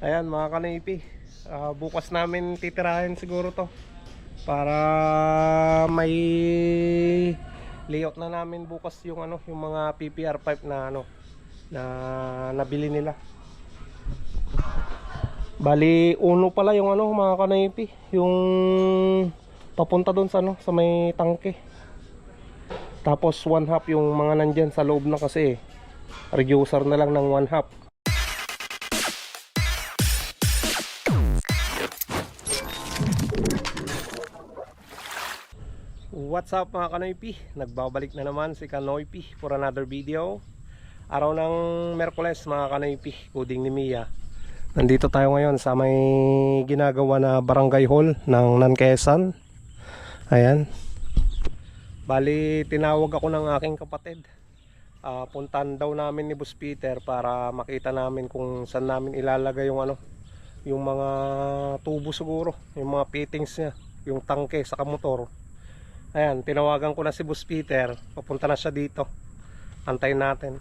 Ayan mga kanipi. Ah, bukas namin titirahin siguro to. Para may layout na namin bukas yung ano, yung mga PPR pipe na ano na nabili nila. Bali, uno pala yung ano mga kanipi, yung papunta doon sa ano, sa may tangke. Tapos one half yung mga nandyan sa loob na kasi reducer na lang ng one half. What's up mga Kanoypi? Nagbabalik na naman si Kanoypi for another video. Araw ng Merkules mga Kanoypi Kuding ni Mia. Nandito tayo ngayon sa may ginagawa na barangay hall ng Nankesan. Ayan. Bali tinawag ako ng aking kapatid. Ah, Puntan daw namin ni Boss Peter para makita namin kung saan namin ilalagay yung ano Yung mga tubo siguro Yung mga fittings niya Yung tangke sa motor Ayan, tinawagan ko na si Boss Peter. Papunta na siya dito. Antayin natin.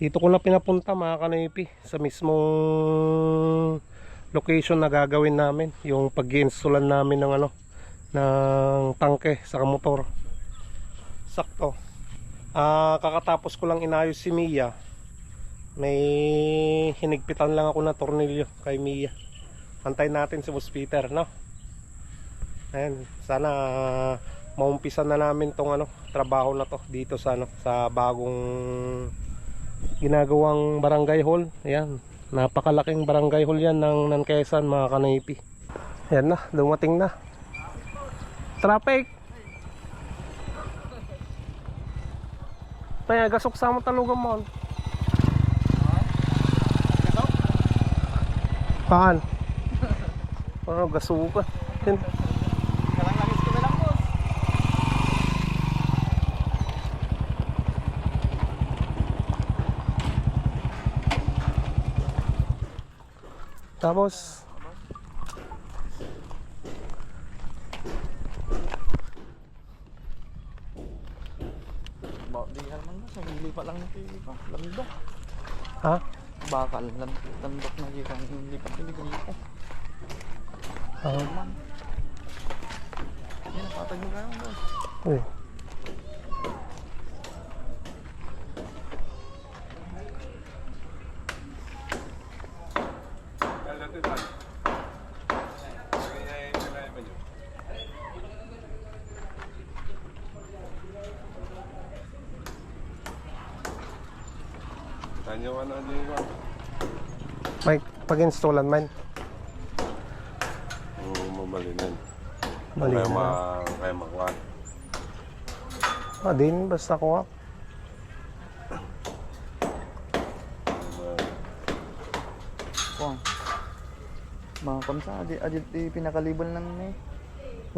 Dito ko na pinapunta mga kanipi sa mismong location na gagawin namin. Yung pag-installan namin ng ano ng tangke sa motor. Sakto. Ah, kakatapos ko lang inayos si Mia. May hinigpitan lang ako na tornilyo kay Mia. Antayin natin si Boss Peter, no? Ayan, sana uh, maumpisan na namin tong ano, trabaho na to dito sa ano, sa bagong ginagawang barangay hall. Ayan, napakalaking barangay hall 'yan ng Quezon, mga kanaypi. Ayan na, dumating na. Traffic. Kaya gasok sa mo talugan mo. Paan? Oh, gasuka. Yan. Kalang-langis ko na lang, boss. Tapos, Ba, di naman na, sa hili pa lang ito pa. Landok. ha? Bakal, land, landok na dito. Ang lipat yung dito. Ah, Man. Yan, napatag mo kayo, boss. Tanya ka na din ba? May pag-installan man. Oo, mamalinan. Mali Kaya na. ma... Kaya makuha. Ah, din, basta kuha. Kuwang. Mga kamsa, adi, adi, di pinakalibol ng eh.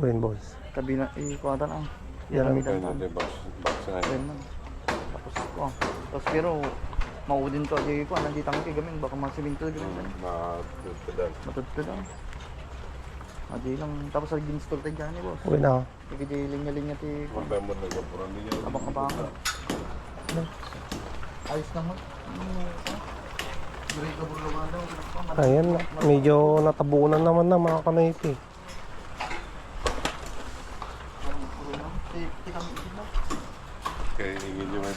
Uy, boss. Kabila, eh, kuwata na. Yan ang- Kaya natin box. Box na yun. Ayun. Tapos, kuwang. Tapos, pero, maudin to, di ko, nandito ang gamin, baka masiminto gamin. Matutudal. Matutod lang. Adi lang, tapos sa ginstall tayo dyan eh, boss. Uy na. Sige, di linya-linya ti. Mabay mo na gapuran niya. Abang-abang. Ayos naman. Great na burlawan daw. Ayan na. Medyo natabunan naman na mga kanaypi. Kaya hingin niyo may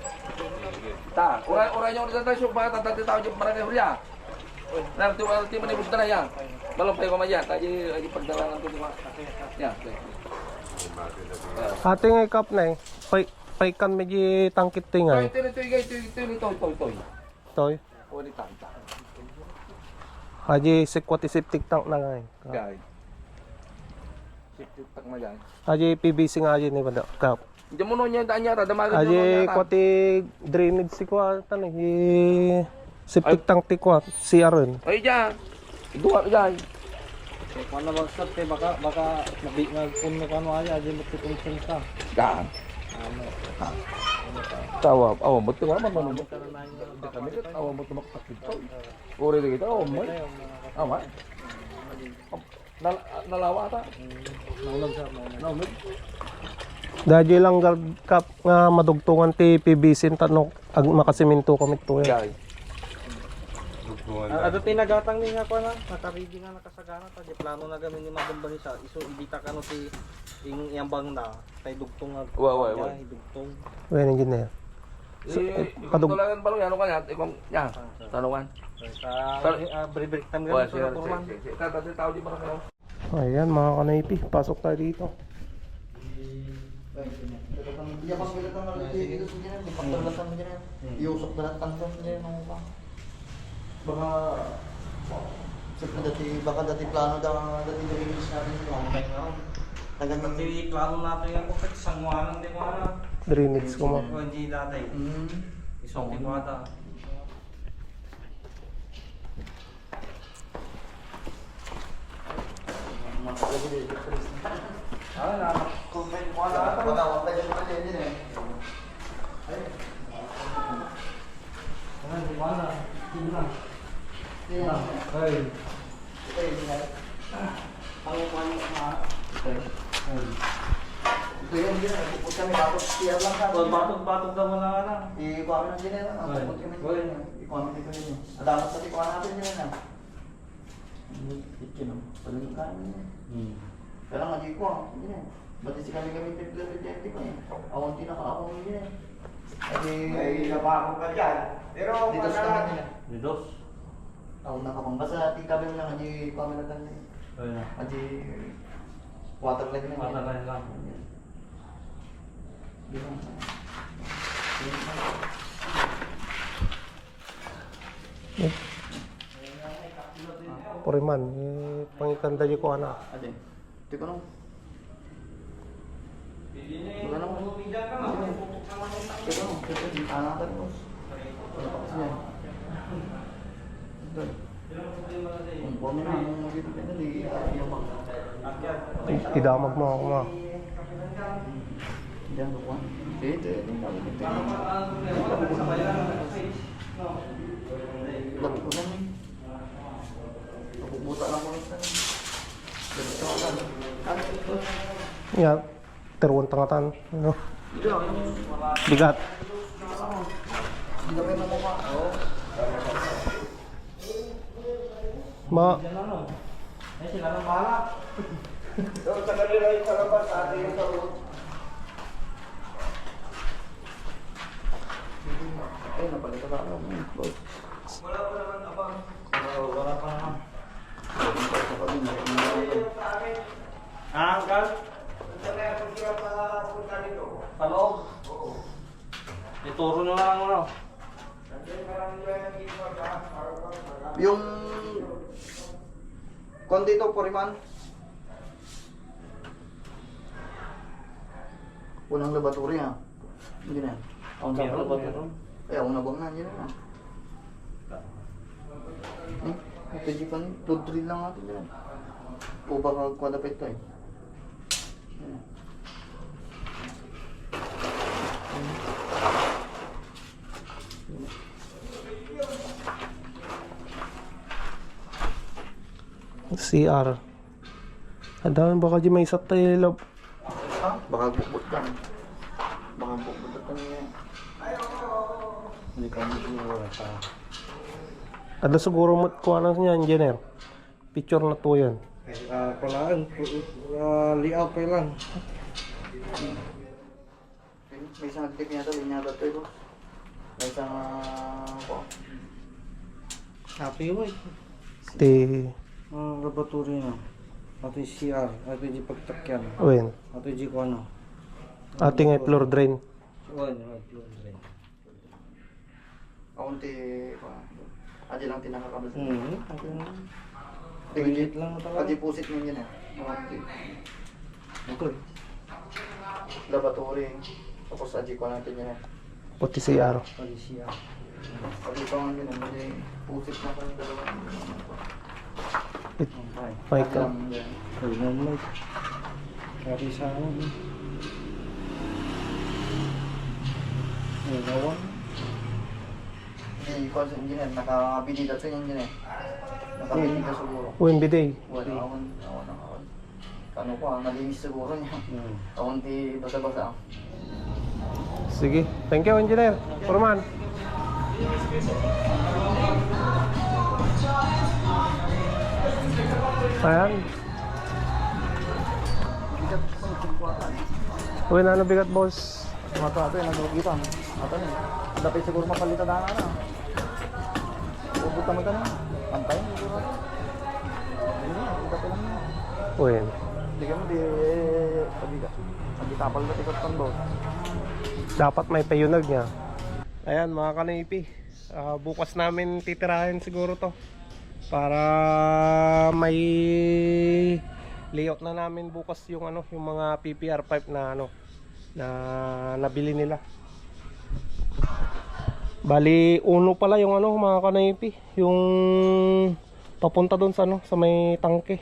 ulit tayo yung mga tatati tao yung marami huli ah. Nanti wala ti manibus na yan. Balong pa yung mamaya, kaya ay pagdala ng tuloy. Yan, okay. Ating ikap na eh. Pay, paykan medyo tangkit Toy, tingay. ito, ito, ito, ito, ito, ito, ito, ito. Toy. O, di tanta. Haji sekwati septic tank na nga eh. Guys. Sip-sip tak na yan. Haji PVC nga ni banda. Kap. Diyan mo nun yung daan mo Aje nun yata. kwati drainage si kwa tan eh septic tank ti kwa CR rin. Ay, dyan. Duwa dyan. Kung ano bang start eh, baka, baka nabi nga kung ano ano aja, aja mo tutong ka. Dyan. Tawa, awa mo ito, wala man manunod. Kami kat, awa mo ito makapit. Uri na kita, awa mo. Awa. Nal nalawa ata. Naulag sa naulag. Dadyo lang guard cap nga madugtungan ti PVC tanok ag makasiminto kami to eh. Dugtungan Ah, na. Ato tinagatang ni nga ko na, nakaridi nga nakasagana ta, di plano na gamin ni Madam Banisa, iso ibita ka no ti ing iyambang na, tay dugtong nga. Wa, wa, wa. Dugtong. Wen engineer. Eh, padug- Tulagan pa ano kanya? Ikong, yan. Tanungan. Sa ah, break time siya. sa turman. Tatati tao di ba na Ayan mga kanaypi, pasok tayo dito. Iusok na lang tanggap niya yung mga Baka Sip na dati, baka dati plano daw dati release natin yung mga kaya nga Tagal dati plano natin yung kapag sangwanan di ko na Drainage ko ma. Hindi dati Hmm. Isang di ko ata Ah, na-comment ko na ata. Sa kanya din eh. Ah, di ba na? Hindi na. Hindi na. Ay. Ito yung dinay. Ang umano na. Ito yung dinay. Pupus kami batok tiyan lang kami. Batok-batok daw mo na nga na. Dinay lang. Ang pupus kami. Ikuha dito yun. Adamat sa ikuha natin yun na. Ito no. Paling kami yun. Kaya nga di ko ah. Hindi na. Ba't si kami kami pinag-represente ko eh. Awang tinaka-awang yun eh. Ay, napako ka dyan. Pero, dito sa kami nila. Nidos. Ako nakamang basta di kami lang aji kami na tan. Ayun na. Aji water line na. Water line lang. Di ba? Puriman, eh, pangitanda ko ana. Ade. Di ko nung. Wala nang. Di ko nung. Di ko nung. boss. Wala pa kasi yan. Ito. Kung kami na, nung dito ka di ayaw mag. Idamag mo ako ma. Diyan ko. Dito, dito. Dito. Labi ko lang eh. Ako? Ya. Ano? Hindi ako. Bigat. Na. Ma, Ay, sila nang bahala. Doon sa kanila yung sa labas, sa atin yung sa loob. Ay, napalitan na ako. Wala pa pa. Ah, Angkal? Paloob? Oo. Ituro nyo lang ano. Yung kung dito, Puriman. Walang laboratory ha. Hindi na. Ang Meron, laboratory. Eh, ako nabang na. Hindi na. Eh, pwede pa rin. Flood drill lang natin dyan. O baka qualify ito eh. CR. Adawan baka di may isat tayo lab. Ha? Baka bukbot lang. Baka bukbot lang yan. Hindi ka mo siguro sa... Ada siguro mo kuha niya engineer. Picture na to yan. Ah, palaan. Uh, layout pa lang. May isang tip yata, linya ito ito. May isang, ah, po. Happy eh. Ti, Ang laboratory na. Ato yung CR. Ato yung pagtakyan. wen. Ato yung kung ano. Ating ay floor drain. Wala na. rin. Kaunti, pa. Adi lang tinakakabal. Hmm. Tingin lang talaga. Pag-deposit mo yun eh. Okay. Ito eh. laboratory. Tapos aji ko natin yun. CR. Pati CR. Pag ito ang yun, may pusit na kami dalawa. Okay. Mic ka. Ay, no mic. Pati sa ano. eh. Ay, nawan. Hindi ko sa engineer, nakabili ka ito yung engineer. Nakabili ka siguro. UMB day. Wala, awan, awan, awan. Kano ko, ah, nalinis siguro niya. Hmm. Di basa-basa. Sige. Thank you, engineer. Foreman. Ayan. Uy, na ano bigat, boss? Mga ito yung naglugitan. Ato na. Dapat siguro mapalitan na na. Ubut naman ka na. Antayin siguro. Hindi na, lang na. Uy. Hindi ka mo di... Sabi ka. Sabi tapal na tikot boss. Dapat may payunag niya. Ayan mga kanipi. Ah, bukas namin titirahin siguro to. Para may layout na namin bukas yung ano, yung mga PPR pipe na ano na nabili nila. Bali uno pala yung ano mga kanipi, yung papunta doon sa ano sa may tangke.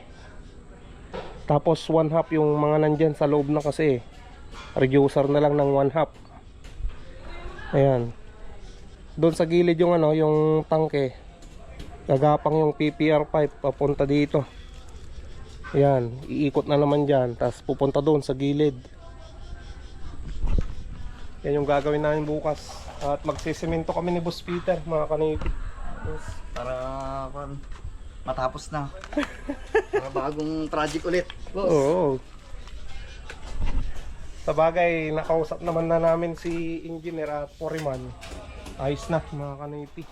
Tapos one half yung mga nandyan sa loob na kasi reducer na lang ng one half. Ayan. Doon sa gilid yung ano, yung tangke. Gagapang yung PPR pipe papunta dito. Ayan, iikot na naman diyan, tapos pupunta doon sa gilid. Yan yung gagawin namin bukas. At magsisemento kami ni Boss Peter, mga kanipit. Boss, para kan matapos na. para bagong project ulit. Boss. Oo. Sa bagay, nakausap naman na namin si engineer at foreman. Ayos na mga kanipi.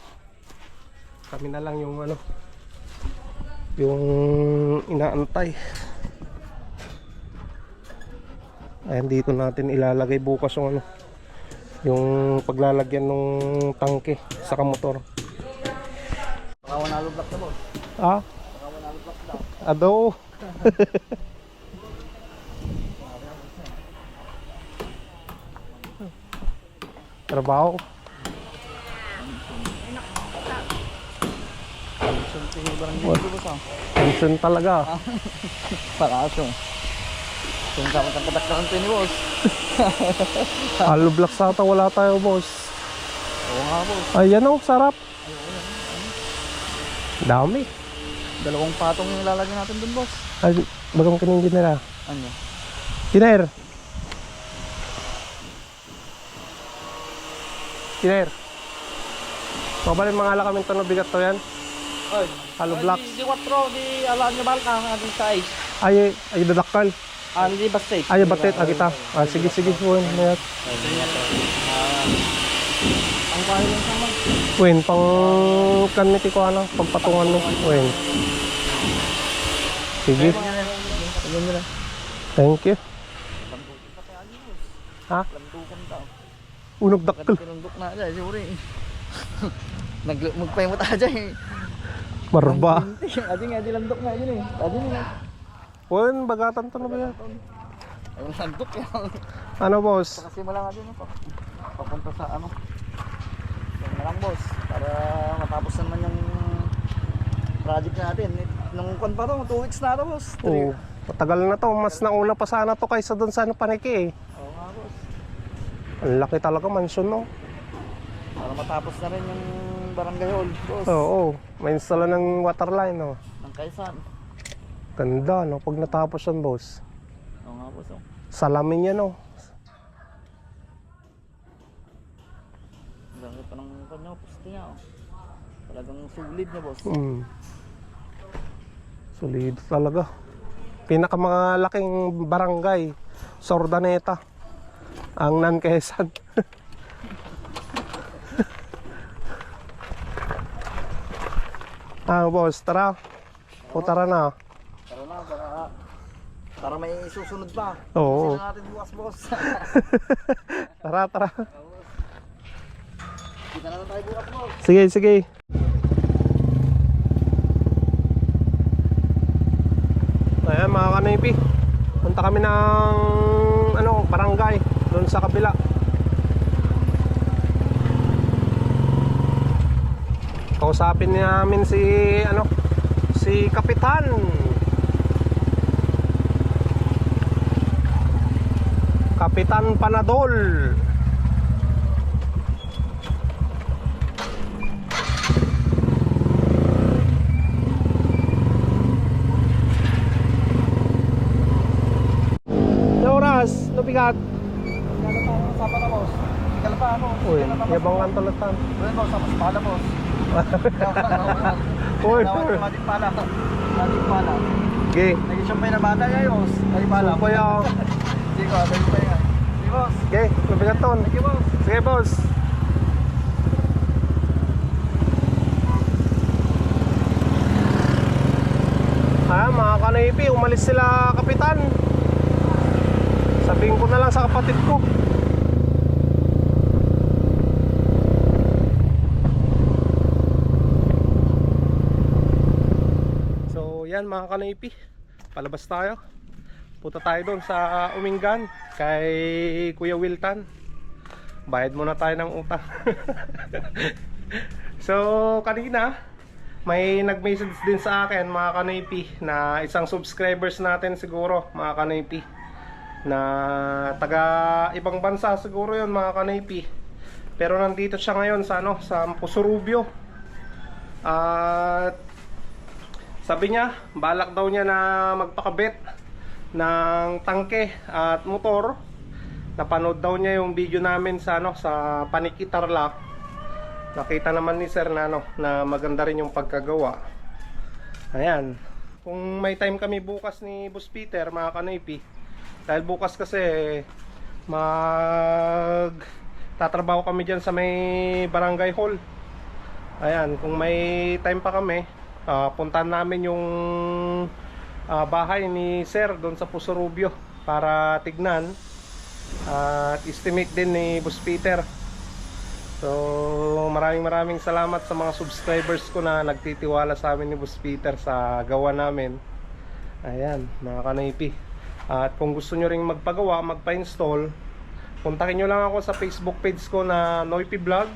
Kami na lang yung ano, yung inaantay. Ayan dito natin ilalagay bukas yung ano, yung paglalagyan ng tangke sa motor. Baka wanalo block na boss. Ah, Baka wanalo block daw. ado. Trabaho. Ah. Tension talaga. Pakaso. Kung kapag ang katak na ni boss. Hollow blocks ata wala tayo boss. Oo nga boss. Ayan oh, sarap. Dami. Dalawang patong yung lalagyan natin dun boss. Ay, bagang kinindi nila. Ano? Kiner. Kiner. Mabalin mga ala kami ito na bigat to yan. Ay. Hollow blocks. Di 4, di alam niyo ba ang ating size? Ay, ay dadakkan. Ah, di ba steak? Ay, batit. Ah, kita. Ah, sige, sige. Uwin, mayat. Ang kaya lang sa mag. Uwin, pang kaniti ko ano, pagpatungan mo. Uwin. Sige. Thank you. Ha? Unog dakkel. Tinundok na dyan, siguro eh. Nag magpahimot aja. Marba. Adi nga, di landok nga yun eh. Adi nga. Uwin, bagatan to na ba yan? Ayun landok yan. Ano boss? Kasi mo lang nga din pa. Papunta sa ano. Yan na lang boss. Para matapos na naman yung project natin. Nung kwan pa to, 2 weeks na to boss. Oo. Matagal na to. Mas nauna pa sana to kaysa doon sa ano, paniki eh. Oo nga boss. Ang laki talaga mansion no. Para matapos na rin yung barangay hall boss. Oo. May installa ng water line no. Ng Kaisan. Ganda no. Pag natapos yan boss. Oo nga boss. Oh. Salamin yan no. Ang pa ng kanya, poste niya. Oh. Talagang sulit niya boss. Mm. Solid talaga. Pinakamalaking barangay, Sordaneta. Ang Nanquesan. ah, boss, tara. O tara na. Para, may susunod pa. Oo. Sino natin bukas boss. Tara, tara. Kita na tayo bukas boss. Sige, sige. Ayan mga kanipi. Punta kami ng ano, barangay doon sa kabila. Kausapin namin si ano si Kapitan. Kapitan Panadol. No oras, no bigat. Sapa na boss. Kala pa ano? Uy, yabang ang tulatan. Well, boss, tapos pala boss. Uy, Tawag matik pala. Matik pala. okay. Naging siyang may nabata ngayon, boss. Ay pala. So, kuya. Hindi ko, dahil pa yan. Sige, boss. Okay, mabigat ton. Sige, boss. Sige, boss. Ah, mga kanaypi, umalis sila, kapitan. Sabihin ko na lang sa kapatid ko. So, yan mga kanaypi. Palabas tayo. Punta tayo doon sa Umingan kay Kuya Wiltan. Bayad muna tayo ng utang. so, kanina may nag-message din sa akin mga kanaypi na isang subscribers natin siguro mga kanaypi na taga ibang bansa siguro yon mga kanaypi pero nandito siya ngayon sa ano sa Pusurubio at sabi niya balak daw niya na magpakabit ng tangke at motor. Napanood daw niya yung video namin sa ano sa Panikitarlac nakita naman ni sir na ano na maganda rin yung pagkagawa. Ayan. Kung may time kami bukas ni Boss Peter mga kanaypi dahil bukas kasi mag tatrabaho kami dyan sa may barangay hall. Ayan kung may time pa kami ah, puntahan namin yung ah, bahay ni sir doon sa Puso Rubio para tignan at estimate din ni Boss Peter. So maraming maraming salamat sa mga subscribers ko na nagtitiwala sa amin ni Boss Peter sa gawa namin. Ayan mga kanaypi. At kung gusto nyo ring magpagawa, magpa-install Kontakin nyo lang ako sa Facebook page ko na Noipi Vlog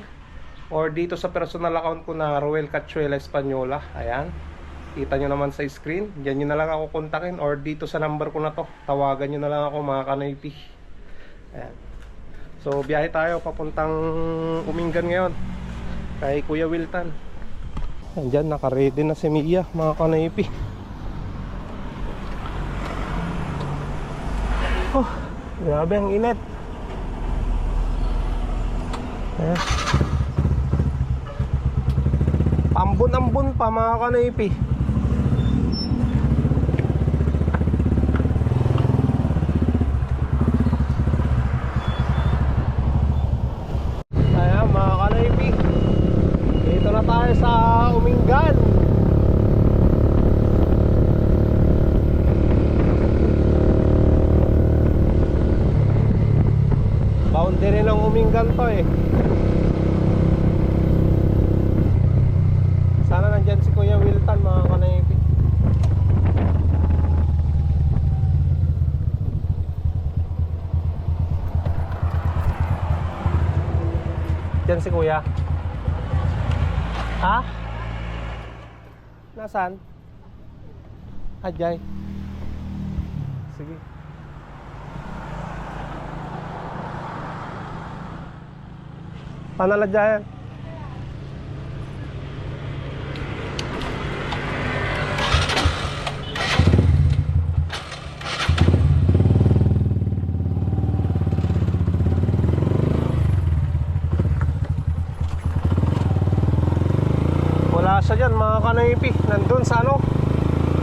Or dito sa personal account ko na Roel Cachuela Española Ayan Kita nyo naman sa screen Diyan nyo na lang ako kontakin Or dito sa number ko na to Tawagan nyo na lang ako mga kanaypi Ayan So biyahe tayo papuntang Umingan ngayon kay Kuya Wiltan. Andiyan naka-ready na si Mia mga kanaypi. Oh, grabe ang init. Ayan. Pambon-ambon pa mga kanaypi. Ayan mga kanaypi Dito na tayo sa Umingan Boundary ng Umingan to eh Sana nandyan si Kuya Wilton mga kanaypi Diyan si Kuya. Ha? Nasaan? Ajay. Sige. Panaladyayan. Wala siya dyan mga kanaypi Nandun sa ano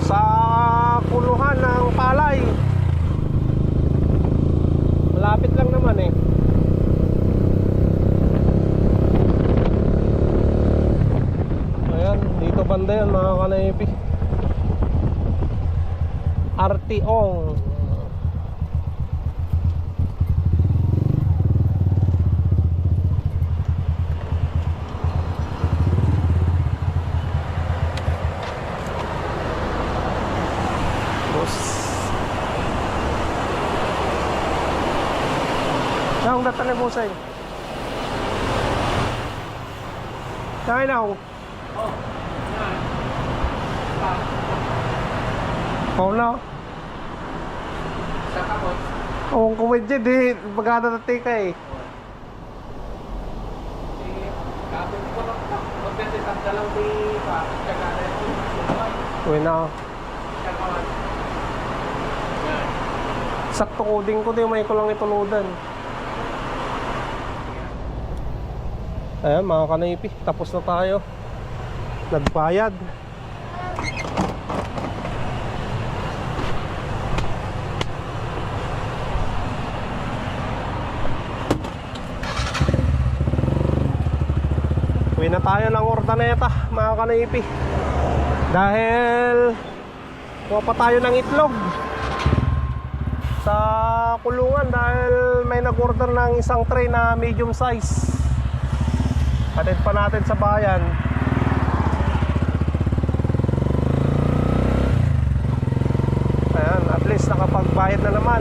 Sa puluhan ng palay Malapit lang naman eh Ayan, dito banda mga kanaypi Artiong Boss Naong datan na busay. Kaya na ako. Oh, na. Sa kapot. Oh, kumedya di bagada dati ka eh. Kapit ko lang pa. Magpende sa dalang di pa. Tsaka na yung Uy na. Sakto coding ko din may ko lang ituludan. Ayan mga kanaypi, tapos na tayo. Nagbayad. Uwi na tayo ng ordaneta mga kanaypi. Dahil kuha pa tayo ng itlog sa kulungan dahil may nag-order ng isang tray na medium size. Hatid pa natin sa bayan. Ayan, at least nakapagbayad na naman.